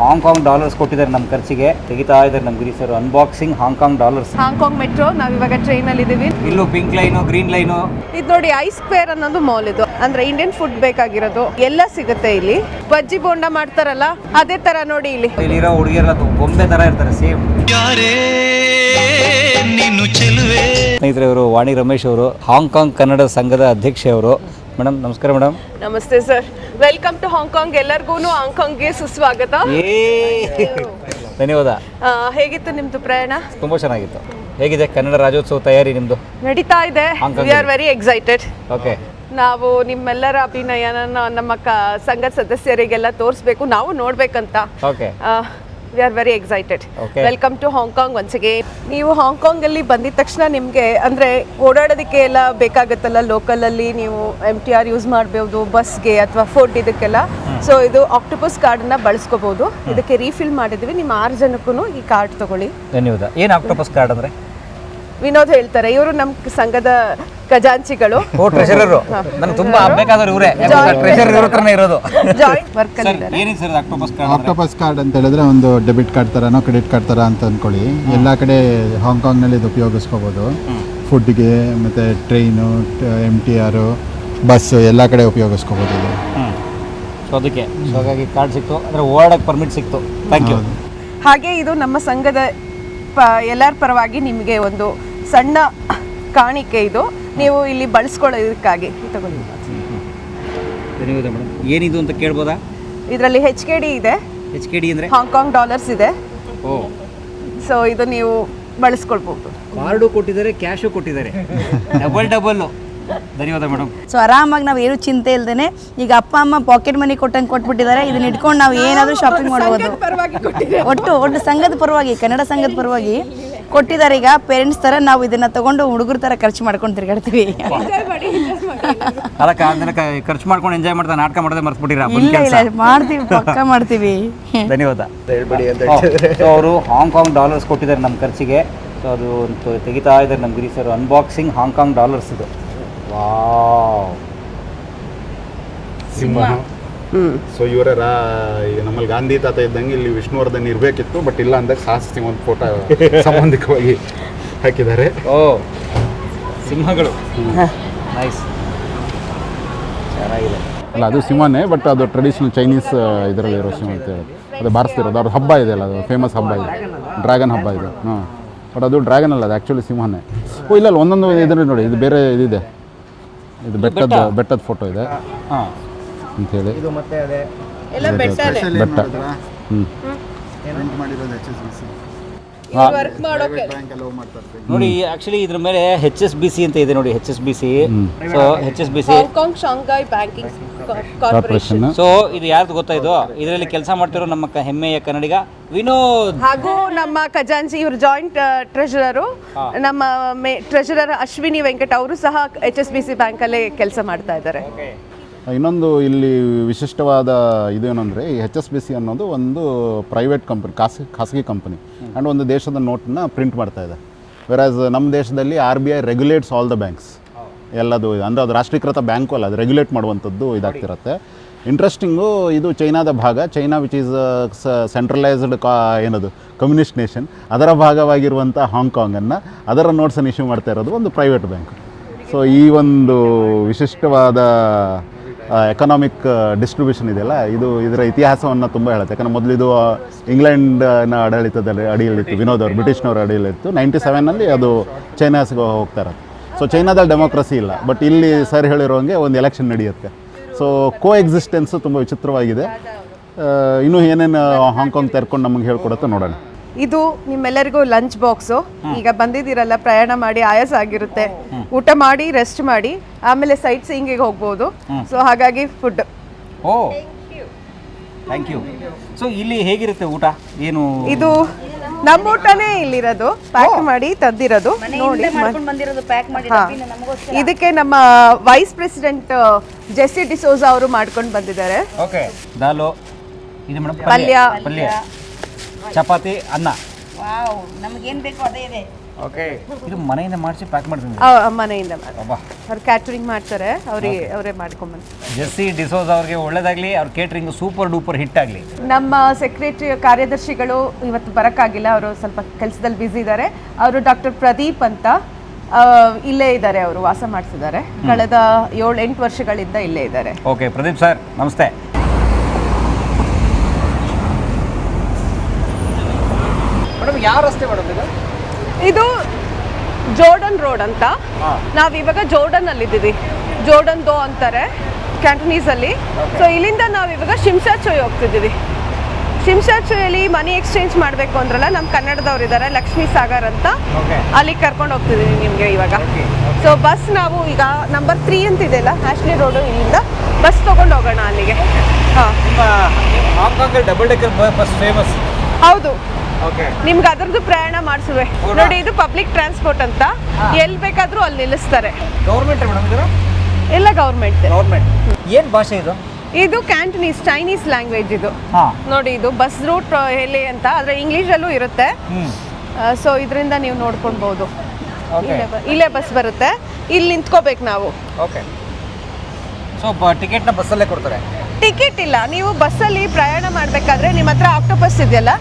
Hong Kong dollars ಕೊಟ್ಟಿದ್ದಾರೆ ನಮ್ಮ ಖರ್ಚಿಗೆ. ತೆಗಿತಾ ಇದ್ದಾರೆ ನಮ್ಮ Giri sir. Unboxing Hong Kong dollars Hong Kong metro ನಾವು ಇವಾಗ ಟ್ರೈನ್ ಅಲ್ಲಿ ಇದೀವಿ. ಇಲ್ಲೂ ಪಿಂಕ್ ಲೈನು ಗ್ರೀನ್ ಲೈನು ಇದು ನೋಡಿ ಐಸ್ ಸ್ಕ್ವೇರ್ ಅನ್ನೋದು ಮಾಲ್ ಇದು. ಅಂದ್ರೆ ಇಂಡಿಯನ್ ಫುಡ್ ಬೇಕಾಗಿರೋದು. ಎಲ್ಲ ಸಿಗುತ್ತೆ ಇಲ್ಲಿ. ಬಜ್ಜಿ ಬೋಂಡ ಮಾಡ್ತಾರಲ್ಲ ಅದೇ ತರ ನೋಡಿ ಇಲ್ಲಿ. ಇಲ್ಲಿರೋ ಹುಡುಗಿಯರೆಲ್ಲ ಗೊಂಬೆ ತರ ಇರ್ತಾರೆ ಸೇಮ್. ಯಾರೇ ನೀನು ಚೆಲುವೆ. ಸ್ನೇಹಿತರೆ ಇವರು ವಾಣಿ ರಮೇಶ್ ಅವರು ಹಾಂಗ್ಕಾಂಗ್ ಕನ್ನಡ ಸಂಘದ ಅಧ್ಯಕ್ಷೆ ಅವರು. ಮೇಡಮ್ ನಮಸ್ಕಾರ ಮೇಡಮ್. ನಮಸ್ತೆ ಸರ್. ವೆಲ್ಕಮ್ ಟು ಹಾಂಗ್ಕಾಂಗ್ ಎಲ್ಲರಿಗೂ ಹಾಂಗ್ಕಾಂಗ್ಗೆ ಸುಸ್ವಾಗತ. ಧನ್ಯವಾದ. ಆ, ಹೇಗಿತ್ತು ನಿಮ್ದು ಪ್ರಯಾಣ? ತುಂಬಾ ಚೆನ್ನಾಗಿತ್ತು. ಹೇಗಿದೆ ಕನ್ನಡ ರಾಜ್ಯೋತ್ಸವ ತಯಾರಿ ನಿಮ್ಮದು ನಡೀತಾ ಇದೆ. We are very excited okay ನಾವು ನಿಮ್ಮೆಲ್ಲರ ಅಭಿನಯನ ನಮ್ಮ ಕ ಸಂಘದ ಸದಸ್ಯರಿಗೆಲ್ಲ ತೋರಿಸ್ಬೇಕು. ನಾವು ನೋಡ್ಬೇಕಂತ. Okay we are very excited. Welcome to Hong Kong ಒನ್ಸಿಗೆ ನೀವು ಹಾಂಗ್ಕಾಂಗ್ ಅಲ್ಲಿ ಬಂದಿದ ತಕ್ಷಣ ನಿಮಗೆ ಅಂದ್ರೆ ಓಡಾಡೋದಕ್ಕೆ ಎಲ್ಲ ಬೇಕಾಗುತ್ತಲ್ಲ? ಲೋಕಲ್ ಅಲ್ಲಿ ನೀವು ಎಂ ಟಿ ಆರ್ ಯೂಸ್ ಮಾಡಬಹುದು ಬಸ್ಗೆ ಅಥವಾ ಫುಡ್ ಇದಕ್ಕೆಲ್ಲ. ಸೊ ಇದು ಆಕ್ಟೋಪಸ್ ಕಾರ್ಡನ್ನ ಬಳಸ್ಕೋಬಹುದು ಇದಕ್ಕೆ ರೀಫಿಲ್ ಮಾಡಿದ್ವಿ. ನಿಮ್ಮ ಆರು ಜನಕ್ಕೂ ಈ ಕಾರ್ಡ್ ತಗೊಳ್ಳಿ. ಧನ್ಯವಾದ. ಏನು ಆಕ್ಟೋಪಸ್ ಕಾರ್ಡ್ ಅಂದರೆ? ವಿನೋದ್ ಹೇಳ್ತಾರೆ ಇವರು ನಮ್ಮ ಸಂಘದ ಖಜಾಂಚಿಗಳು. ಓ ಟ್ರೆಷರರು ನನಗೆ ತುಂಬಾ ಬೇಕಾದವ್ರು ಇವರೇ. ಟ್ರೆಷರ್ ಇವ್ರ ಹತ್ರನೇ ಇರೋದು. ಜಾಯಿಂಟ್ ವರ್ಕ್ ಅಲ್ಲಿ ಸರ್ ಏನಿದೆ sir octopus card octopus card ಅಂತ ಹೇಳಿದ್ರೆ ಒಂದು ಡೆಬಿಟ್ ಕಾರ್ಡ್ ಥರನೋ ಕ್ರೆಡಿಟ್ ಕಾರ್ಡ್ ಥರ ಅಂತ ಅಂದ್ಕೊಳ್ಳಿ ಎಲ್ಲ ಕಡೆ ಹಾಂಗ್ಕಾಂಗ್ನಲ್ಲಿ ಇದು ಉಪಯೋಗಿಸ್ಕೋಬೋದು. ಫುಡ್ಗೆ ಮತ್ತು train M T R bus ಎಲ್ಲ ಕಡೆ ಉಪಯೋಗಿಸ್ಕೋಬೋದು ಇದು. ಸೊ ಅದಕ್ಕೆ. ಸೊ ಹಾಗಾಗಿ ಕಾರ್ಡ್ ಸಿಕ್ತು. ಅಂದರೆ ಓಡಾಡಕ್ಕೆ ಪರ್ಮಿಟ್ ಸಿಕ್ತು. ಥ್ಯಾಂಕ್ ಯು ಹಾಗೆ ಇದು ನಮ್ಮ ಸಂಘದ ಪ ಎಲ್ಲರ ಪರವಾಗಿ ನಿಮಗೆ ಒಂದು ಸಣ್ಣ ಕಾಣಿಕೆ ಇದು. ನೀವು ಇಲ್ಲಿ ಬಳಸ್ಕೊಳ್ಳೋದಕ್ಕಾಗಿ. ತಗೊಳ್ಳಿ ಧನ್ಯವಾದ ಮೇಡಮ್. ಏನಿದು ಅಂತ ಕೇಳ್ಬೋದಾ? ಇದರಲ್ಲಿ ಹೆಚ್ ಕೆ ಡಿ ಇದೆ. ಹೆಚ್ ಕೆ ಡಿ ಅಂದರೆ? ಹಾಂಗ್ಕಾಂಗ್ ಡಾಲರ್ಸ್ ಇದೆ. ಓ. ಸೊ ಇದು ನೀವು ಬಳಸ್ಕೊಳ್ಬೋದು. ಕಾರ್ಡು ಕೊಟ್ಟಿದ್ದಾರೆ ಕ್ಯಾಶು ಕೊಟ್ಟಿದ್ದಾರೆ. ಡಬಲ್ ಡಬಲ್ಲು ಧನ್ಯವಾದ ಮೇಡಮ್. ಸೊ ಆರಾಮಾಗಿ ನಾವು ಏನು ಚಿಂತೆ ಇಲ್ದೇನೆ ಈಗ ಅಪ್ಪ ಅಮ್ಮ ಪಾಕೆಟ್ ಮನಿ ಕೊಟ್ಟಂಗೆ ಕೊಟ್ಬಿಟ್ಟಿದ್ದಾರೆ. ಇದನ್ನ ಇಟ್ಕೊಂಡು ನಾವು ಏನಾದರೂ ಶಾಪಿಂಗ್ ಮಾಡ್ಬೋದು. ಒಟ್ಟು ಒಟ್ಟು ಸಂಘದ ಪರವಾಗಿ ಕನ್ನಡ ಸಂಘದ ಪರವಾಗಿ ಕೊಟ್ಟಿದ್ದಾರೆ ಈಗ ಪೇರೆಂಟ್ಸ್ ಥರ ನಾವು ಇದನ್ನ ತಗೊಂಡು ಹುಡುಗರ ಥರ ಖರ್ಚು ಮಾಡ್ಕೊಂಡು ತಿರ್ಗಾಡ್ತೀವಿ. ಅದಕ್ಕೆ ಅದನ್ನ ಕ- ಖರ್ಚು ಮಾಡ್ಕೊಂಡು ಎಂಜಾಯ್ ಮಾಡ್ತಾ ನಾಟಕ ಮಾಡೋದೇ ಮರ್ತ್ಬಿಟ್ಟಿರ ಇಲ್ಲ ಇಲ್ಲ ಮಾಡ್ತೀವಿ ಪಕ್ಕ ಮಾಡ್ತೀವಿ. ಧನ್ಯವಾದ. ಸೊ ಅವರು ಹಾಂಗ್ಕಾಂಗ್ ಡಾಲರ್ಸ್ ಕೊಟ್ಟಿದ್ದಾರೆ ನಮ್ಮ ಖರ್ಚಿಗೆ. ಸೊ ಅದು ಒಂದು ತೆಗಿತಾ ಇದ್ದಾರೆ ನಮ್ಮ Giri sir unboxing Hong Kong dollars ಇದು. ವಾವ್ ಸಿಂಹ. ಸೊ ಇವರ ಈಗ ನಮ್ಮಲ್ಲಿ ಗಾಂಧಿ ತಾತ ಇದ್ದಂಗೆ ಇಲ್ಲಿ ವಿಷ್ಣುವರ್ಧನ್ ಇರಬೇಕಿತ್ತು ಬಟ್ ಇಲ್ಲ ಅಂದಾಗ ಸಾಹಸ ಸಿಂಗ್ ಒಂದು ಫೋಟೋ ಸಂಬಂಧಿಕವಾಗಿ ಹಾಕಿದ್ದಾರೆ. ಓ ಸಿಂಹಗಳು. ನೈಸ್ ಚೆನ್ನಾಗಿದೆ. ಅಲ್ಲ ಅದು ಸಿಂಹನೇ ಬಟ್ ಅದು ಟ್ರೆಡಿಷನಲ್ ಚೈನೀಸ್ ಇದರಲ್ಲಿ ಇರೋ ಸಿಂಹ ಅಂತ ಹೇಳಿ. ಅದು ಬಾರಿಸ್ತಿರೋದು ಅವ್ರ ಹಬ್ಬ ಇದೆ ಅಲ್ಲ ಅದು ಫೇಮಸ್ ಹಬ್ಬ ಇದೆ. ಡ್ರ್ಯಾಗನ್ ಹಬ್ಬ ಇದೆ. ಹಾಂ. ಬಟ್ ಅದು ಡ್ರ್ಯಾಗನ್ ಅಲ್ಲ ಅದು ಆ್ಯಕ್ಚುಲಿ ಸಿಂಹನೇ. ಓ ಇಲ್ಲ ಇಲ್ಲ ಒಂದೊಂದು ಇದ್ರೆ ನೋಡಿ ಇದು ಬೇರೆ ಇದಿದೆ. ಇದು ಬೆಟ್ಟದ ಬೆಟ್ಟದ ಫೋಟೋ ಇದೆ. ಹಾಂ. ಅಂಥೇಳಿ ಇದು ಮತ್ತೆ ಅದೇ ಎಲ್ಲ ಬೆಟ್ಟನೇ ಬೆಟ್ಟ ಹ್ಞೂ ವರ್ಕ್ ಮಾಡೋಕೆ. ನೋಡಿ ಆಕ್ಚುಲಿ ಇದ್ರ ಮೇಲೆ ಹೆಚ್ ಎಸ್ ಬಿ ಸಿ ಅಂತ ಇದೆ ನೋಡಿ H S B C so H S B C Hong Kong Shanghai banking corporation corporation so ಇದು ಯಾರ್ದು ಗೊತ್ತಾ ಇದು? ಇದರಲ್ಲಿ ಕೆಲಸ ಮಾಡ್ತಿರೋ ನಮ್ಮ ಕ- ಹೆಮ್ಮೆಯ ಕನ್ನಡಿಗ ವಿನೋದ್. ಹಾಗೂ ನಮ್ಮ ಖಜಾಂಚಿ ಇವರು ಜಾಯಿಂಟ್ ಟ್ರೆಷರರು ನಮ್ಮ ಮೇ ಟ್ರೆಷರರ್ ಅಶ್ವಿನಿ ವೆಂಕಟ ಅವರು ಸಹ ಎಚ್ ಎಸ್ ಬಿ ಸಿ ಬ್ಯಾಂಕಲ್ಲೇ ಕೆಲಸ ಮಾಡ್ತಾ ಇದ್ದಾರೆ. ಇನ್ನೊಂದು ಇಲ್ಲಿ ವಿಶಿಷ್ಟವಾದ ಇದೇನು ಅಂದರೆ ಈ ಎಚ್ ಎಸ್ ಬಿ ಸಿ ಅನ್ನೋದು ಒಂದು ಪ್ರೈವೇಟ್ ಕಂಪ್ನಿ ಖಾಸಗಿ ಖಾಸಗಿ ಕಂಪನಿ ಆ್ಯಂಡ್ ಒಂದು ದೇಶದ ನೋಟನ್ನ ಪ್ರಿಂಟ್ ಮಾಡ್ತಾ ಇದೆ. ವೆರಾಸ್ ನಮ್ಮ ದೇಶದಲ್ಲಿ R B I regulates all the banks ಎಲ್ಲದು ಅಂದರೆ ಅದು ರಾಷ್ಟ್ರೀಕೃತ ಬ್ಯಾಂಕು ಅಲ್ಲ ಅದು ರೆಗ್ಯುಲೇಟ್ ಮಾಡುವಂಥದ್ದು ಇದಾಗ್ತಿರುತ್ತೆ. ಇಂಟ್ರೆಸ್ಟಿಂಗು ಇದು ಚೈನಾದ ಭಾಗ ಚೈನಾ ವಿಚ್ ಈಸ್ ಸೆಂಟ್ರಲೈಸ್ಡ್ ಕಾ ಏನದು ಕಮ್ಯುನಿಸ್ಟ್ ನೇಷನ್ ಅದರ ಭಾಗವಾಗಿರುವಂಥ ಹಾಂಗ್ಕಾಂಗನ್ನು ಅದರ ನೋಟ್ಸನ್ನು ಇಶ್ಯೂ ಮಾಡ್ತಾ ಇರೋದು ಒಂದು ಪ್ರೈವೇಟ್ ಬ್ಯಾಂಕ್ ಸೊ ಈ ಒಂದು ವಿಶಿಷ್ಟವಾದ ಎಕನಾಮಿಕ್ ಡಿಸ್ಟ್ರಿಬ್ಯೂಷನ್ ಇದೆಯಲ್ಲ ಇದು ಇದರ ಇತಿಹಾಸವನ್ನು ತುಂಬ ಹೇಳುತ್ತೆ. ಯಾಕಂದರೆ ಮೊದಲು ಇದು ಆ, ಇಂಗ್ಲೆಂಡ್ನ ಆಡಳಿತದಲ್ಲಿ ಅಡಿಯಲ್ಲಿತ್ತು ವಿನೋದ್ ಅವರು ಬ್ರಿಟಿಷ್ನವ್ರ ಅಡಿಯಲ್ಲಿತ್ತು ನೈಂಟಿ ಸೆವೆನಲ್ಲಿ ಅದು ಚೈನಾಸ್ಗೆ ಹೋಗ್ತಾರೆ ಸೊ ಚೈನಾದಲ್ಲಿ ಡೆಮೋಕ್ರಸಿ ಇಲ್ಲ. ಬಟ್ ಇಲ್ಲಿ ಸರ್ ಹೇಳಿರೋಂಗೆ ಒಂದು ಎಲೆಕ್ಷನ್ ನಡೆಯುತ್ತೆ. ಸೊ ಕೋ ಎಕ್ಸಿಸ್ಟೆನ್ಸು ತುಂಬ ವಿಚಿತ್ರವಾಗಿದೆ. ಇನ್ನೂ ಏನೇನು ಹಾಂಗ್ಕಾಂಗ್ ತೆರ್ಕೊಂಡು ನಮಗೆ ಹೇಳ್ಕೊಡುತ್ತೆ ನೋಡೋಣ. ಇದು ನಿಮ್ಮೆಲ್ಲರಿಗೂ ಲಂಚ್ ಬಾಕ್ಸು ಈಗ ಬಂದಿದ್ದೀರಲ್ಲ ಪ್ರಯಾಣ ಮಾಡಿ ಆಯಾಸ ಆಗಿರುತ್ತೆ. ಊಟ ಮಾಡಿ ರೆಸ್ಟ್ ಮಾಡಿ ಆಮೇಲೆ ಸೈಟ್ ಸೀಯಿಂಗಿಗೆ ಹೋಗ್ಬೋದು. ಸೊ ಹಾಗಾಗಿ food O. Thank you so ಇಲ್ಲಿ ಹೇಗಿರುತ್ತೆ ಊಟ? ಏನು? ಇದು ನಮ್ಮ ಊಟನೇ ಇಲ್ಲಿರೋದು. ಪ್ಯಾಕ್ ಮಾಡಿ ತಂದಿರೋದು. ನೋಡಿ ಮಾಡ್ಕೊಂಡು ಬಂದಿರೋದು ಪ್ಯಾಕ್ ಮಾಡಿ ಹಾ. ಇದಕ್ಕೆ ನಮ್ಮ ವೈಸ್ ಪ್ರೆಸಿಡೆಂಟ್ ಜೆಸ್ಸಿ ಡಿಸೋಜಾ ಅವರು ಮಾಡ್ಕೊಂಡು ಬಂದಿದ್ದಾರೆ. ಓಕೆ ದಾಲು. ಇದು ಮೇಡಮ್ ಪಲ್ಯ. ಪಲ್ಯ. ಚಪಾತಿ ಅನ್ನ. ವಾವ್ ನಮಗೇನು ಬೇಕೋ ಅದೇ ಇದೆ. ಓಕೆ ಇದು ಮನೆಯಿಂದ ಮಾಡಿಸಿ ಪ್ಯಾಕ್ ಮಾಡ್ತೀನಿ. ಆ, ಮನೆಯಿಂದ ಅಬ್ಬಾ. ಅವ್ರು ಕ್ಯಾಟ್ರಿಂಗ್ ಮಾಡ್ತಾರೆ ಅವರಿಗೆ ಅವರೇ ಮಾಡ್ಕೊಂಬಂದು ಜೆಸ್ಸಿ ಡಿಸೋಸ್ ಅವ್ರಿಗೆ ಒಳ್ಳೇದಾಗಲಿ ಅವ್ರ ಕೇಟ್ರಿಂಗ್ ಸೂಪರ್ ಡೂಪರ್ ಹಿಟ್ ಆಗಲಿ. ನಮ್ಮ ಸೆಕ್ರೆಟರಿ ಕಾರ್ಯದರ್ಶಿಗಳು ಇವತ್ತು ಬರೋಕ್ಕಾಗಿಲ್ಲ ಅವರು ಸ್ವಲ್ಪ ಕೆಲಸದಲ್ಲಿ ಬ್ಯುಸಿ ಇದ್ದಾರೆ. ಅವರು ಡಾಕ್ಟರ್ ಪ್ರದೀಪ್ ಅಂತ ಆ, ಇಲ್ಲೇ ಇದ್ದಾರೆ ಅವರು ವಾಸ ಮಾಡಿಸಿದ್ದಾರೆ ಕಳೆದ ಏಳು ಎಂಟು ವರ್ಷಗಳಿಂದ ಇಲ್ಲೇ ಇದ್ದಾರೆ. ಓಕೆ ಪ್ರದೀಪ್ ಸರ್ ನಮಸ್ತೆ. ಮೇಡಮ್ ಯಾವ ರಸ್ತೆ ಮೇಡಮ್ ಇದು? ಇದು ಜೋರ್ಡನ್ ರೋಡ್ ಅಂತ. ನಾವು ಇವಾಗ ಜೋರ್ಡನ್ ಅಲ್ಲಿ ಇದ್ದೀವಿ ಜೋರ್ಡನ್ ದೋ ಅಂತಾರೆ ಕ್ಯಾಂಟನೀಸ್ ಅಲ್ಲಿ ಸೊ ಇಲ್ಲಿಂದ ನಾವು ಇವಾಗ ಶಿಮ್ಶಾಚೋಯ್ ಹೋಗ್ತಿದ್ದೀವಿ ಶಿಮ್ಶಾಚೋಯಲ್ಲಿ ಮನಿ ಎಕ್ಸ್ಚೇಂಜ್ ಮಾಡಬೇಕು ಅಂದ್ರಲ್ಲ ನಮ್ಮ ಕನ್ನಡದವ್ರು ಇದ್ದಾರೆ ಲಕ್ಷ್ಮೀ ಸಾಗರ್ ಅಂತ. ಅಲ್ಲಿ ಕರ್ಕೊಂಡು ಹೋಗ್ತಿದ್ದೀವಿ ನಿಮಗೆ ಇವಾಗ. ಸೊ ಬಸ್ ನಾವು ಈಗ ನಂಬರ್ ತ್ರೀ ಅಂತ ಇದೆಯಲ್ಲ ಆಶ್ಲಿ ರೋಡು ಇಲ್ಲಿಂದ ಬಸ್ ತೊಗೊಂಡು ಹೋಗೋಣ ಅಲ್ಲಿಗೆ. ಹಾಂ. ಡಬಲ್ ಡೆಕ್ಕರ್ ಬಸ್ ಫೇಮಸ್ ಹೌದು. ನಿಮ್ಗೆ ಅದ್ರದ್ದು ಪ್ರಯಾಣ ಮಾಡಿಸುವೆ. ನೋಡಿ ಇದು ಪಬ್ಲಿಕ್ ಟ್ರಾನ್ಸ್ಪೋರ್ಟ್ ಅಂತ. ಎಲ್ಲಿ ಬೇಕಾದರೂ ಅಲ್ಲಿ ನಿಲ್ಲಿಸ್ತಾರೆ. ಗೌರ್ಮೆಂಟ್ ಎಲ್ಲ ಗೌರ್ಮೆಂಟ್ ಗೌರ್ಮೆಂಟ್ ಏನು ಭಾಷೆ ಇದು? ಇದು ಕ್ಯಾಂಟನೀಸ್ ಚೈನೀಸ್ ಲ್ಯಾಂಗ್ವೇಜ್ ಇದು. ನೋಡಿ ಇದು ಬಸ್ ರೂಟ್ ಎಲ್ಲಿ ಅಂತ. ಆದ್ರೆ ಇಂಗ್ಲಿಷ್ ಅಲ್ಲೂ ಇರುತ್ತೆ. ಸೊ ಇದರಿಂದ ನೀವು ಬ- ಇಲ್ಲೇ ಬಸ್ ಬರುತ್ತೆ. ಇಲ್ಲಿ ನಿಂತ್ಕೋಬೇಕು ನಾವು. ಓಕೆ ಸೊ ಟಿಕೆಟ್ನ ಬಸ್ಸಲ್ಲೇ ಕೊಡ್ತಾರೆ. ಟಿಕೆಟ್ ಇಲ್ಲ. ನೀವು ಬಸ್ಸಲ್ಲಿ ಪ್ರಯಾಣ ಮಾಡಬೇಕಾದ್ರೆ ನಿಮ್ಮ ಹತ್ರ ಆಕ್ಟೋಪಸ್ ಇದೆಯಲ್ಲ.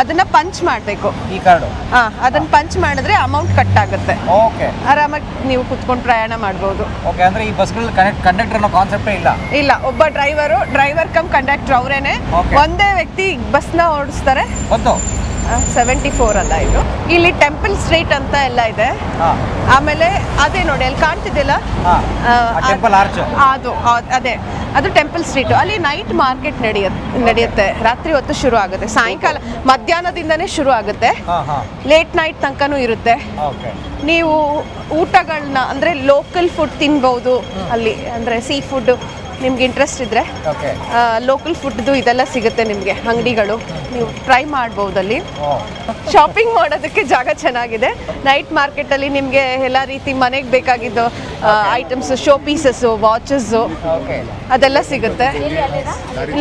ಅದನ್ನ ಪಂಚ್ ಮಾಡಬೇಕು. ಈ ಕಾರ್ಡ್? ಹಾ ಅದನ್ನ ಪಂಚ್ ಮಾಡಿದ್ರೆ ಅಮೌಂಟ್ ಕಟ್ ಆಗುತ್ತೆ. ಓಕೆ ಆರಾಮಾಗಿ ನೀವು ಕುತ್ಕೊಂಡು ಪ್ರಯಾಣ ಮಾಡಬಹುದು ಓಕೆ ಅಂದರೆ ಈ ಬಸ್ಗಳಲ್ಲಿ ಕನೆಕ್ಟ್ ಕಂಡಕ್ಟರ್ ಅನ್ನೋ ಕಾನ್ಸೆಪ್ಟೇ ಇಲ್ಲ? ಇಲ್ಲ ಒಬ್ಬ ಡ್ರೈವರು ಡ್ರೈವರ್ ಕಮ್ ಕಂಡಕ್ಟರ್ ಅವರೇನೆ. ಒಂದೇ ವ್ಯಕ್ತಿ ಬಸ್ನ ಓಡಿಸ್ತಾರೆ. ಗೊತ್ತು ಸೆವೆಂಟಿ ಫೋರ್ ಅಲ್ಲ ಇದು. ಇಲ್ಲಿ ಟೆಂಪಲ್ ಸ್ಟ್ರೀಟ್ ಅಂತ ಎಲ್ಲ ಇದೆ. ಆಮೇಲೆ ಅದೇ ನೋಡಿ ಅಲ್ಲಿ ಕಾಣ್ತಿದ್ದಿಲ್ಲ ಅದು ಅದೇ ಅದು ಟೆಂಪಲ್ ಸ್ಟ್ರೀಟ್ ಅಲ್ಲಿ ನೈಟ್ ಮಾರ್ಕೆಟ್ ನಡೆಯುತ್ತೆ ನಡೆಯುತ್ತೆ. ರಾತ್ರಿ ಹೊತ್ತು ಶುರು ಆಗುತ್ತೆ. ಸಾಯಂಕಾಲ ಮಧ್ಯಾಹ್ನದಿಂದನೇ ಶುರು ಆಗುತ್ತೆ. ಲೇಟ್ ನೈಟ್ ತನಕನೂ ಇರುತ್ತೆ. ನೀವು ಊಟಗಳನ್ನ ಅಂದರೆ ಲೋಕಲ್ ಫುಡ್ ತಿನ್ಬೋದು. ಅಲ್ಲಿ ಅಂದರೆ ಸೀ ಫುಡ್ ನಿಮ್ಗೆ ಇಂಟ್ರೆಸ್ಟ್ ಇದ್ದರೆ ಲೋಕಲ್ ಫುಡ್ದು ಇದೆಲ್ಲ ಸಿಗುತ್ತೆ ನಿಮಗೆ ಅಂಗಡಿಗಳು. ನೀವು ಟ್ರೈ ಮಾಡ್ಬೋದು ಅಲ್ಲಿ. ಶಾಪಿಂಗ್ ಮಾಡೋದಕ್ಕೆ ಜಾಗ ಚೆನ್ನಾಗಿದೆ. ನೈಟ್ ಮಾರ್ಕೆಟಲ್ಲಿ ನಿಮಗೆ ಎಲ್ಲ ರೀತಿ ಮನೆಗೆ ಬೇಕಾಗಿದ್ದು ಐಟಮ್ಸ್ ಶೋ ಪೀಸಸ್ಸು ವಾಚಸ್ಸು ಅದೆಲ್ಲ ಸಿಗುತ್ತೆ.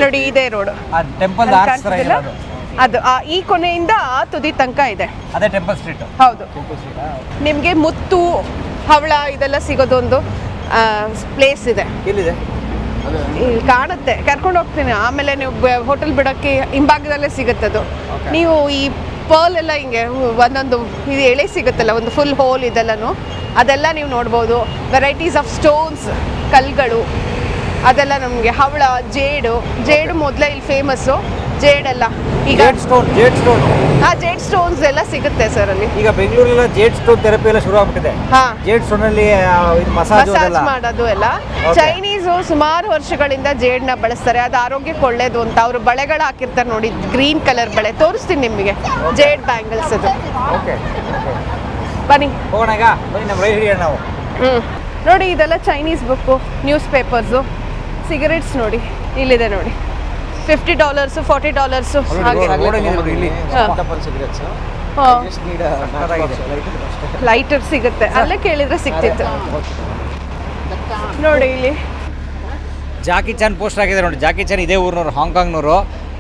ನೋಡಿ ಇದೇ ರೋಡ್ ಅದು ಈ ಕೊನೆಯಿಂದ ಆ ತುದಿ ತನಕ ಇದೆ. ಹೌದು. ನಿಮಗೆ ಮುತ್ತು ಹವಳ ಇದೆಲ್ಲ ಸಿಗೋದೊಂದು ಪ್ಲೇಸ್ ಇದೆ. ಕಾಣುತ್ತೆ. ಕರ್ಕೊಂಡು ಹೋಗ್ತೀನಿ. ಆಮೇಲೆ ನೀವು ಹೋಟೆಲ್ ಬಿಡೋಕ್ಕೆ ಹಿಂಭಾಗದಲ್ಲೇ ಸಿಗುತ್ತೆ ಅದು. ನೀವು ಈ ಪರ್ಲ್ ಎಲ್ಲ ಹಿಂಗೆ ಒಂದೊಂದು ಇದು ಎಳೆ ಸಿಗುತ್ತಲ್ಲ ಒಂದು ಫುಲ್ ಹೋಲ್ ಇದೆಲ್ಲನು ಅದೆಲ್ಲ ನೀವು ನೋಡ್ಬೋದು. ವೆರೈಟೀಸ್ ಆಫ್ ಸ್ಟೋನ್ಸ್ ಕಲ್ಗಳು ಅದೆಲ್ಲ ನಮಗೆ ಹವಳ ಜೇಡು ಜೇಡು ಮೊದಲೇ ಇಲ್ಲಿ ಫೇಮಸ್ಸು ಜೇಡೆಲ್ಲ ಈಗ ಜೇಡ್ ಸ್ಟೋನ್ ಜೇಡ್ ಸ್ಟೋನ್ ಆ ಜೇಡ್ ಸ್ಟೋನ್ಸ್ ಎಲ್ಲ ಸಿಗುತ್ತೆ ಸರ್ ಅಲ್ಲಿ. ಈಗ ಬೆಂಗಳೂರಲ್ಲ ಜೇಡ್ ಸ್ಟೋನ್ ಥೆರಪಿ ಎಲ್ಲ ಶುರು ಆಗ್ಬಿಟ್ಟಿದೆ. ಹಾಂ. ಜೇಡ್ ಸ್ಟೋನ್ ಅಲ್ಲಿ ಆ, ಇದು ಮಸಾಜ್ ಮಸಾಜ್ ಅದೆಲ್ಲ. ಮಾಡೋದು ಎಲ್ಲ. Okay. ಚೈನೀಸು ಸುಮಾರು ವರ್ಷಗಳಿಂದ ಜೇಡ್ನ ಬಳಸ್ತಾರೆ. ಅದು ಆರೋಗ್ಯಕ್ಕೆ ಒಳ್ಳೇದು ಅಂತ ಅವರು ಬಳೆಗಳು ಹಾಕಿರ್ತಾರೆ ನೋಡಿ ಗ್ರೀನ್ ಕಲರ್ ಬಳೆ. ತೋರಿಸ್ತೀನಿ ನಿಮಗೆ. ಜೇಡ್ ಬ್ಯಾಂಗಲ್ಸ್ ಅದು. ಓಕೆ ಬನ್ನಿ. ಹೋಗೋಣ ಈಗ. ಬನ್ನಿ ನಮ್ಮ ಹಿಡಿಯೋಣ ನಾವು. ನೋಡಿ ಇದೆಲ್ಲ Chinese book newspapers cigarettes ನೋಡಿ. ಇಲ್ಲಿದೆ ನೋಡಿ. ಫಿಫ್ಟಿ ಡಾಲರ್ಸು ಫಾರ್ಟಿ ಡಾಲರ್ಸು ಹಾಗೆ. ನೋಡಿ ಇಲ್ಲಿ. ಹಾಂ. ಲೈಟರ್ ಸಿಗುತ್ತೆ. ಅಲ್ಲೇ ಕೇಳಿದ್ರೆ ಸಿಗ್ತಿತ್ತು ನೋಡಿ ಇಲ್ಲಿ. ಜಾಕಿ ಚಾನ್ ಪೋಸ್ಟರ್ ಆಗಿದೆ ನೋಡಿ. ಜಾಕಿ ಚಾನ್ ಇದೇ ಊರಿನವ್ರು ಹಾಂಗ್ಕಾಂಗ್ನವರು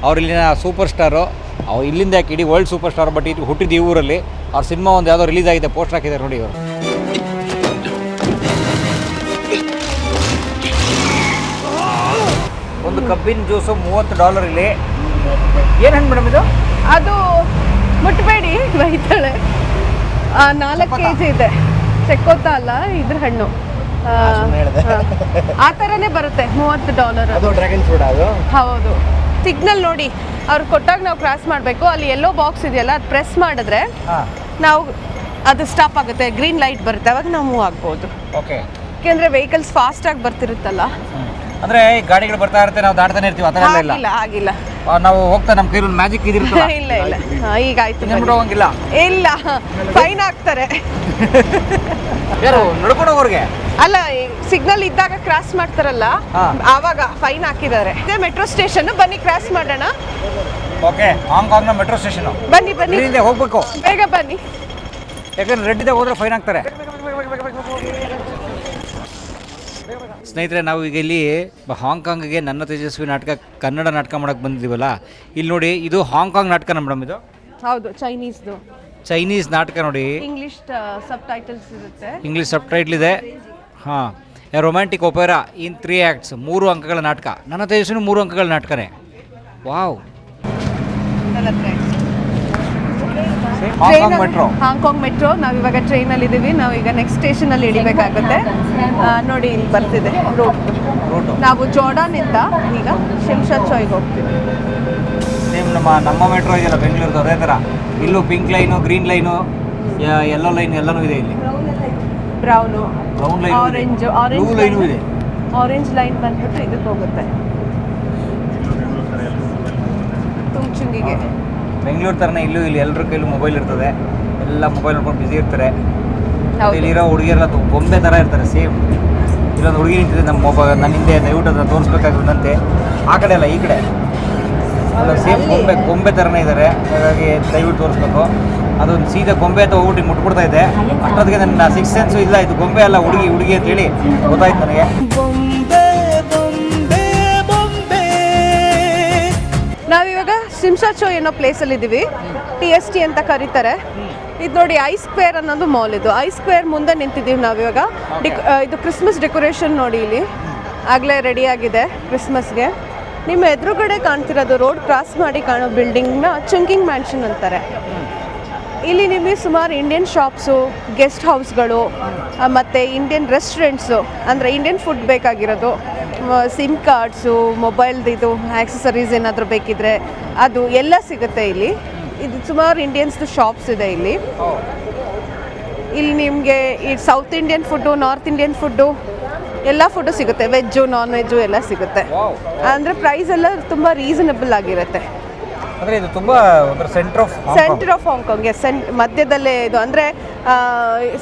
ಅವ್ರು ಇಲ್ಲಿನ ಸೂಪರ್ ಸ್ಟಾರು ಅವ್ರು ಇಲ್ಲಿಂದ ಯಾಕೆ ಇಡೀ ವರ್ಲ್ಡ್ ಸೂಪರ್ ಸ್ಟಾರ್ ಬಟ್ ಇದು ಹುಟ್ಟಿದ ಈ ಊರಲ್ಲಿ. ಅವ್ರ ಸಿನಿಮಾ ಒಂದು ಯಾವುದೋ ರಿಲೀಸ್ ಆಗಿದೆ ಪೋಸ್ಟರ್ ಹಾಕಿದ್ದಾರೆ ನೋಡಿ ಇವರು. ಒಂದು ಕಬ್ಬಿನ ಜ್ಯೂಸು ಮೂವತ್ತು ಡಾಲರ್ ಇಲ್ಲಿ. ಏನು ಹಣ್ಣು ಮೇಡಮ್ ಇದು? ಅದು ಮುಟ್ಬೇಡಿ ಬೈತಾಳೆ. ನಾಲ್ಕು ಕೆ ಜಿ ಇದೆ. ಚೆಕ್ಕೋತ ಅಲ್ಲ ಇದ್ರ ಹಣ್ಣು. ಆ. ಥರನೇ ಬರುತ್ತೆ ಮೂವತ್ತು ಡಾಲರ್ ಅದು ಡ್ರ್ಯಾಗನ್ ಫ್ರೂಟ್ ಅದು? ಹೌದು. ಸಿಗ್ನಲ್ ನೋಡಿ ಅವ್ರು ಕೊಟ್ಟಾಗ ನಾವು ಕ್ರಾಸ್ ಮಾಡಬೇಕು. ಅಲ್ಲಿ ಎಲ್ಲೋ ಬಾಕ್ಸ್ ಇದೆಯಲ್ಲ ಅದು ಪ್ರೆಸ್ ಮಾಡಿದ್ರೆ ನಾವು ಅದು ಸ್ಟಾಪ್ ಆಗುತ್ತೆ. ಗ್ರೀನ್ ಲೈಟ್ ಬರುತ್ತೆ. ಅವಾಗ ನಾವು ಮೂವ್ ಆಗ್ಬೋದು. ಓಕೆ ಯಾಕೆಂದ್ರೆ ವೆಹಿಕಲ್ಸ್ ಫಾಸ್ಟಾಗಿ ಬರ್ತಿರುತ್ತಲ್ಲ. ಅಂದರೆ ಈ ಗಾಡಿಗಳು ಬರ್ತಾ ಇರುತ್ತೆ ನಾವು ದಾಟ್ತಾನೆ ಇರ್ತೀವಿ ಆ ಥರ ಎಲ್ಲ ಇಲ್ಲ. ಆಗಿಲ್ಲ ಆಗಿಲ್ಲ ಆ, ನಾವು ಹೋಗ್ತಾ ನಮ್ಮ ಕೈಲಿ ಒಂದು ಮ್ಯಾಜಿಕ್ ಇದಿರ್ತಲ್ಲ ಇಲ್ಲ ಇಲ್ಲ. ಹಾ, ಈಗ ಆಯ್ತು ನಿಮ್ಮ ಹೋಗಂಗಿಲ್ಲ ಇಲ್ಲ ಫೈನ್ ಹಾಕ್ತಾರೆ ಯಾರು ನಡ್ಕೊಂಡು ಹೋಗೋರಿಗೆ? ಅಲ್ಲ ಸಿಗ್ನಲ್ ಇದ್ದಾಗ ಕ್ರಾಸ್ ಮಾಡ್ತಾರಲ್ಲ ಹಾ. ಆವಾಗ ಫೈನ್ ಹಾಕಿದ್ದಾರೆ. ಇದೆ ಮೆಟ್ರೋ ಸ್ಟೇಷನ್ ಬನ್ನಿ ಕ್ರಾಸ್ ಮಾಡೋಣ. ಓಕೆ ಹಾಂಗ್ಕಾಂಗ್ನ ಮೆಟ್ರೋ ಸ್ಟೇಷನ್ ಬನ್ನಿ ಬನ್ನಿ. ಇಲ್ಲಿಂದ ಹೋಗ್ಬೇಕು. ಬೇಗ ಬನ್ನಿ. ಯಾಕಂದ್ರೆ ರೆಡ್ ಇದ್ದಾಗ ಹೋದ್ರೆ ಫೈನ್ ಹಾಕ್ತಾರೆ ಸ್ನೇಹಿತರೆ ನಾವು ಈಗ ಇಲ್ಲಿ ಹಾಂಗ್ಕಾಂಗ್ಗೆ ನನ್ನ ತೇಜಸ್ವಿ ನಾಟಕ ಕನ್ನಡ ನಾಟಕ ಮಾಡೋಕ್ಕೆ ಬಂದಿದ್ದೀವಲ್ಲ ಇಲ್ಲಿ ನೋಡಿ ಇದು ಹಾಂಗ್ಕಾಂಗ್ ನಾಟಕ ಮೇಡಮ್ ಇದು? ಹೌದು ಚೈನೀಸ್ದು. ಚೈನೀಸ್ ನಾಟಕ ನೋಡಿ. ಇಂಗ್ಲಿಷ್ ಸಬ್ ಟೈಟಲ್ಸ್ ಇರುತ್ತೆ. ಇಂಗ್ಲಿಷ್ ಸಬ್ ಟೈಟ್ಲ್ ಇದೆ. ಹಾಂ romantic opera in three acts ಮೂರು ಅಂಕಗಳ ನಾಟಕ. ನನ್ನ ತೇಜಸ್ವಿನೂ ಮೂರು ಅಂಕಗಳ ನಾಟಕನೇ. Wow. Hong Kong metro Hong Kong metro ನಾವು ಇವಾಗ ಟ್ರೈನಲ್ಲಿ ಇದ್ದೀವಿ ನಾವು ಈಗ ನೆಕ್ಸ್ಟ್ ಸ್ಟೇಷನಲ್ಲಿ ಇಳಿಬೇಕಾಗುತ್ತೆ. ಆ, ನೋಡಿ ಇಲ್ಲಿ ಬರ್ತಿದೆ ರೋಡ್ ರೂಟು ನಾವು ಇಂದ ಈಗ ಶಿಮ್ಶಾ ಚಾಯ್ ಹೋಗ್ತೀವಿ. ಸೇಮ್ ನಮ್ಮ ನಮ್ಮ ಮೆಟ್ರೋ ಇದೆಯಲ್ಲ ಬೆಂಗಳೂರದ ಅದೇ ಥರ. ಇಲ್ಲೂ pink line green line yellow line ಎಲ್ಲನೂ ಇದೆ ಇಲ್ಲಿ. Brown brown line orange orange line ಇದೆ. ಆರೆಂಜ್ ಲೈನ್ ಬಂದ್ಬಿಟ್ಟು ಇದಕ್ಕೆ ಹೋಗುತ್ತೆ. ತುಂಚುಂಗಿಗೆ ಬೆಂಗಳೂರು ಥರನೇ ಇಲ್ಲೂ ಇಲ್ಲಿ ಎಲ್ಲರ ಕೈಲೂ ಮೊಬೈಲ್ ಇರ್ತದೆ. ಎಲ್ಲ ಮೊಬೈಲ್ ನೋಡ್ಕೊಂಡು ಬ್ಯುಸಿ ಇರ್ತಾರೆ. ಇಲ್ಲಿರೋ ಹುಡುಗಿಯರೆಲ್ಲ ಬೊಂಬೆ ಗೊಂಬೆ ಥರ ಇರ್ತಾರೆ ಸೇಮ್ ಇಲ್ಲೊಂದು ಹುಡುಗಿ ನಿಂತಿದೆ ನಮ್ಮ ಮೊಬೈಲ್ ನನ್ನ ಹಿಂದೆ ದಯವಿಟ್ಟು ಅದನ್ನು ತೋರಿಸ್ಬೇಕಾಗಿರುವಂತೆ ಆ ಕಡೆ ಅಲ್ಲ ಈ ಕಡೆ. ಅಲ್ಲ ಸೇಮ್ ಗೊಂಬೆ ಗೊಂಬೆ ಥರನೇ ಇದ್ದಾರೆ ಹಾಗಾಗಿ ದಯವಿಟ್ಟು ತೋರಿಸ್ಬೇಕು. ಅದೊಂದು ಸೀದಾ ಗೊಂಬೆ ಅಂತ ಹೋಗ್ಬಿಟ್ಟು ಹಿಂಗ್ ಮುಟ್ಬಿಡ್ತಾ ಇದೆ. ಅಷ್ಟೊತ್ತಿಗೆ ನನ್ನ ಸಿಕ್ಸ್ ಸೆನ್ಸು ಇಲ್ಲ ಇದು ಗೊಂಬೆ ಅಲ್ಲ ಹುಡುಗಿ ಹುಡುಗಿ ಅಂತೇಳಿ ಗೊತ್ತಾಯ್ತು ನನಗೆ. ನಾವಿವಾಗ ಶಿಮ್ಶಾ ಚೋ ಏನೋ ಪ್ಲೇಸಲ್ಲಿ ಇದ್ದೀವಿ ಟಿ ಎಸ್ ಟಿ ಅಂತ ಕರೀತಾರೆ. ಇದು ನೋಡಿ ಐ ಸ್ಕ್ವೇರ್ ಅನ್ನೋದು ಮಾಲ್ ಇದು. ಐ ಸ್ಕ್ವೇರ್ ಮುಂದೆ ನಿಂತಿದ್ದೀವಿ ನಾವಿವಾಗ ಡಿಕ್ ಇದು ಕ್ರಿಸ್ಮಸ್ ಡೆಕೋರೇಷನ್ ನೋಡಿ ಇಲ್ಲಿ. ಆಗಲೇ ರೆಡಿ ಆಗಿದೆ ಕ್ರಿಸ್ಮಸ್ಗೆ ನಿಮ್ಮ ಎದುರುಗಡೆ ಕಾಣ್ತಿರೋದು ರೋಡ್ ಕ್ರಾಸ್ ಮಾಡಿ ಕಾಣೋ ಬಿಲ್ಡಿಂಗ್ನ ಚುಂಕಿಂಗ್ ಮ್ಯಾನ್ಷನ್ ಅಂತಾರೆ. ಇಲ್ಲಿ ನಿಮಗೆ ಸುಮಾರು ಇಂಡಿಯನ್ ಶಾಪ್ಸು ಗೆಸ್ಟ್ ಹೌಸ್ಗಳು ಮತ್ತು ಇಂಡಿಯನ್ ರೆಸ್ಟೋರೆಂಟ್ಸು ಅಂದರೆ ಇಂಡಿಯನ್ ಫುಡ್ ಬೇಕಾಗಿರೋದು. ಸಿಮ್ ಕಾರ್ಡ್ಸು ಮೊಬೈಲ್ದು ಇದು ಆಕ್ಸಸರೀಸ್ ಏನಾದರೂ ಬೇಕಿದ್ರೆ ಅದು ಎಲ್ಲ ಸಿಗುತ್ತೆ ಇಲ್ಲಿ. ಇದು ಸುಮಾರು ಇಂಡಿಯನ್ಸ್ದು ಶಾಪ್ಸ್ ಇದೆ ಇಲ್ಲಿ. ಇಲ್ಲಿ ನಿಮಗೆ ಈ south Indian food north Indian food ಎಲ್ಲ ಫುಡ್ಡು ಸಿಗುತ್ತೆ. ವೆಜ್ಜು ನಾನ್ ವೆಜ್ಜು ಎಲ್ಲ ಸಿಗುತ್ತೆ. ಅಂದರೆ ಪ್ರೈಸ್ ಎಲ್ಲ ತುಂಬ ರೀಸನಬಲ್ ಆಗಿರುತ್ತೆ. ಅಂದರೆ ಇದು ತುಂಬ centre of centre of Hong Kong S ಸೆಂಟ್ ಮಧ್ಯದಲ್ಲೇ ಇದು. ಅಂದರೆ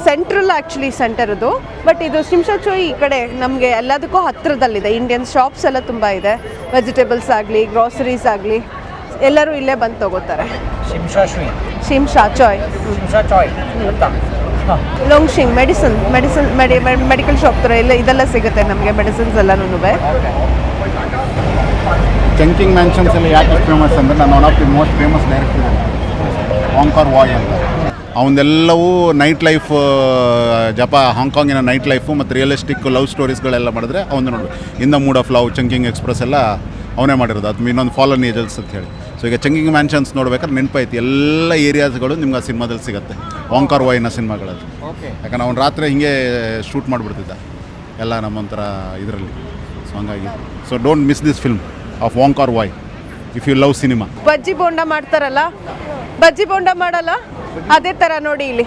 ಸೆಂಟ್ರಲ್ ಆ್ಯಕ್ಚುಲಿ ಸೆಂಟರ್ ಅದು. ಬಟ್ ಇದು ಶಿಮ್ಶಾಚು ಈ ಕಡೆ ನಮಗೆ ಎಲ್ಲದಕ್ಕೂ ಹತ್ತಿರದಲ್ಲಿದೆ ಇಂಡಿಯನ್ ಶಾಪ್ಸ್ ಎಲ್ಲ ತುಂಬ ಇದೆ. ವೆಜಿಟೇಬಲ್ಸ್ ಆಗಲಿ ಗ್ರಾಸರೀಸ್ ಆಗಲಿ ಎಲ್ಲರೂ ಇಲ್ಲೇ ಬಂದು ತಗೋತಾರೆ. ಶಿಮ್ಶಾಶ್ವಿ ಶಿಮ್ಶಾ ಚಾಯ್ ಶಿಮ್ಶಾ ಚಾಯ್ ಅಂತ ಲೋಂಗ್ಶಿಂಗ್ ಮೆಡಿಸಿನ್ ಮೆಡಿಸಿನ್ ಮೆಡಿ ಮೆಡಿಕಲ್ ಶಾಪ್ ಥರ ಎಲ್ಲ ಇದೆಲ್ಲ ಸಿಗುತ್ತೆ ನಮಗೆ ಮೆಡಿಸಿನ್ಸ್ ಎಲ್ಲನೂ ಚಂಕಿಂಗ್ ಮ್ಯಾನ್ಷನ್ಸ್ ಎಲ್ಲ ಯಾಕೆ ಫೇಮಸ್ ಅಂದರೆ ನಾನು one of the most famous director Wong Kar Wai ಅಂತ. ಅವನ್ನೆಲ್ಲವೂ ನೈಟ್ ಲೈಫ್ ಜಪ ಹಾಂಗ್ಕಾಂಗಿನ ನೈಟ್ ಲೈಫು ಮತ್ತು ರಿಯಲಿಸ್ಟಿಕ್ ಲವ್ ಸ್ಟೋರೀಸ್ಗಳೆಲ್ಲ ಮಾಡಿದ್ರೆ ಅವನು ನೋಡಿ in the mood of love Chungking express ಎಲ್ಲ ಅವನೇ ಮಾಡಿರೋದು. ಅದು ಇನ್ನೊಂದು ಫಾಲನ್ ಏಜಲ್ಸ್ ಅಂತ ಹೇಳಿ. ಸೊ ಈಗ ಚಂಕಿಂಗ್ ಮ್ಯಾನ್ಷನ್ಸ್ ನೋಡ್ಬೇಕಾದ್ರೆ ನೆನಪೈತಿ ಎಲ್ಲ ಏರಿಯಾಸ್ಗಳು ನಿಮ್ಗೆ ಆ ಸಿನಿಮಾದಲ್ಲಿ ಸಿಗುತ್ತೆ. ಓಂಕಾರ್ ವಾಯ್ನ ಸಿನಿಮಾಗಳಲ್ಲಿ. ಓಕೆ ಯಾಕಂದ್ರೆ ಅವ್ನು ರಾತ್ರಿ ಹಿಂಗೆ ಶೂಟ್ ಮಾಡಿಬಿಡ್ತಿದ್ದ. ಎಲ್ಲ ನಮ್ಮಂತರ ಇದರಲ್ಲಿ. ಸೊ ಹಂಗಾಗಿ. So don't miss this film of Wong Kar Wai if you love cinema bajji bonda ಮಾಡ್ತಾರಲ್ಲ? ಬಜ್ಜಿ ಬೋಂಡ ಮಾಡಲ್ಲ? ಅದೇ ಥರ ನೋಡಿ ಇಲ್ಲಿ.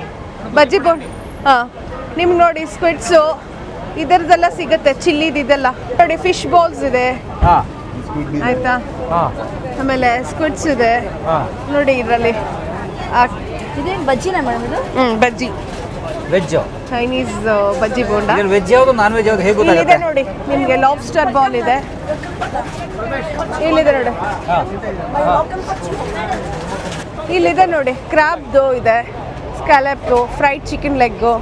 ಬಜ್ಜಿ ಬೋಂಡ ಹಾಂ ನಿಮ್ಗೆ ನೋಡಿ ಸ್ಕ್ವಿಡ್ಸು ಇದರದೆಲ್ಲ ಸಿಗುತ್ತೆ ಚಿಲ್ಲಿದಿದೆಲ್ಲ ನೋಡಿ ಫಿಶ್ ಬಾಲ್ಸ್ ಇದೆ. ಹಾಂ. ಆಯ್ತಾ? ಹಾಂ. ಆಮೇಲೆ ಸ್ಕ್ವಿಡ್ಸ್ ಇದೆ. ಹಾಂ. ನೋಡಿ ಇದರಲ್ಲಿ. ಬಜ್ಜಿನ ಮೇಡಮ್ ಇದು? ಹ್ಞೂ ಬಜ್ಜಿ. ವೆಜ್ಜು? ಚೈನೀಸ್ ಬಜ್ಜಿ ಬೋಂಡ. ಇದ್ರಲ್ಲಿ ವೆಜ್ ಯಾವುದು ನಾನ್ ವೆಜ್ ಯಾವುದು ಹೇಗೆ ಇಲ್ಲಿದೆ ಗೊತ್ತಾಗುತ್ತೆ ನೋಡಿ ನಿಮಗೆ ಲಾಬ್ಸ್ಟರ್ ಬಾಲ್ ಇದೆ. ಇಲ್ಲಿದೆ ನೋಡಿ. ಇಲ್ಲಿದೆ ನೋಡಿ ಕ್ರಾಬ್ದು ಇದೆ ಸ್ಕ್ಯಾಲಪ್ದು fried chicken leg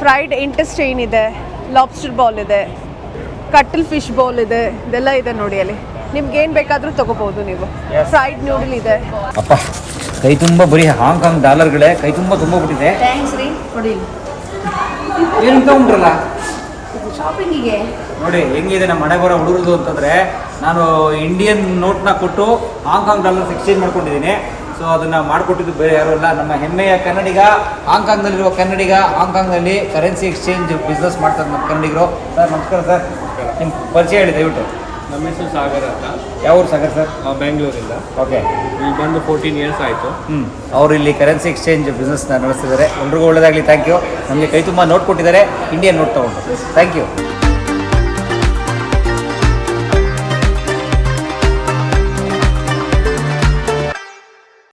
fried intestine ಇದೆ ಲಾಬ್ಸ್ಟರ್ ಬಾಲ್ ಇದೆ ಕಟ್ಟಲ್ ಫಿಶ್ ಬಾಲ್ ಇದೆ ಇದೆಲ್ಲ ಇದೆ ನೋಡಿ ಅಲ್ಲಿ. ನಿಮ್ಗೆ ಏನು ಬೇಕಾದರೂ ತಗೋಬಹುದು ನೀವು. Yes. ಫ್ರೈಡ್ ನೂಡಲ್ ಇದೆ. ಅಪ್ಪ ಕೈ ತುಂಬ ಬರೀ ಹಾಂಗ್ಕಾಂಗ್ ಡಾಲರ್ಗಳೇ ಕೈ ತುಂಬ ತುಂಬ ಬಿಟ್ಟಿದೆ. ಥ್ಯಾಂಕ್ಸ್ ರೀ. ನೋಡಿ. ಏನು ತಗೊಂಡ್ರಲ್ಲ ಶಾಪಿಂಗಿಗೆ ನೋಡಿ ಹೆಂಗಿದೆ ನಮ್ಮ ಮನೆ ಬರೋ ಹುಡುಗರದು ಅಂತಂದರೆ ನಾನು ಇಂಡಿಯನ್ ನೋಟ್ನ ಕೊಟ್ಟು ಹಾಂಗ್ಕಾಂಗ್ ಡಾಲರ್ಸ್ ಎಕ್ಸ್ಚೇಂಜ್ ಮಾಡ್ಕೊಂಡಿದ್ದೀನಿ. ಸೊ ಅದನ್ನು ಮಾಡಿಕೊಟ್ಟಿದ್ದು ಬೇರೆ ಯಾರು ಇಲ್ಲ. ನಮ್ಮ ಹೆಮ್ಮೆಯ ಕನ್ನಡಿಗ ಹಾಂಗ್ಕಾಂಗ್ನಲ್ಲಿರುವ ಕನ್ನಡಿಗ ಹಾಂಗ್ಕಾಂಗ್ನಲ್ಲಿ ಕರೆನ್ಸಿ ಎಕ್ಸ್ಚೇಂಜ್ ಬಿಸ್ನೆಸ್ ಮಾಡ್ತಾರೆ ನಮ್ಮ ಕನ್ನಡಿಗರು. ಸರ್ ನಮಸ್ಕಾರ ಸರ್. ನಿಮ್ಮ ಪರಿಚಯ ಹೇಳಿ ದಯವಿಟ್ಟು. ನಮ್ಮ ಹೆಸರು ಸಾಗರ್ ಅಂತ. ಯಾವ ಊರು ಸಾಗರ್ ಸರ್? ಬೆಂಗಳೂರಿಂದ. ಓಕೆ. ಇಲ್ಲಿ ಬಂದು ಫೋರ್ಟೀನ್ ಇಯರ್ಸ್ ಆಯಿತು. ಹ್ಞೂ ಅವರು ಇಲ್ಲಿ ಕರೆನ್ಸಿ ಎಕ್ಸ್ಚೇಂಜ್ ಬಿಸ್ನೆಸ್ನ ನಡೆಸ್ತಿದ್ದಾರೆ. ಎಲ್ರಿಗೂ ಒಳ್ಳೆಯದಾಗಲಿ ಥ್ಯಾಂಕ್ ಯು ನಮಗೆ ಕೈ ತುಂಬ ನೋಟ್ ಕೊಟ್ಟಿದ್ದಾರೆ. ಇಂಡಿಯನ್ ನೋಟ್ ತೊಗೊಂಡು. Thank you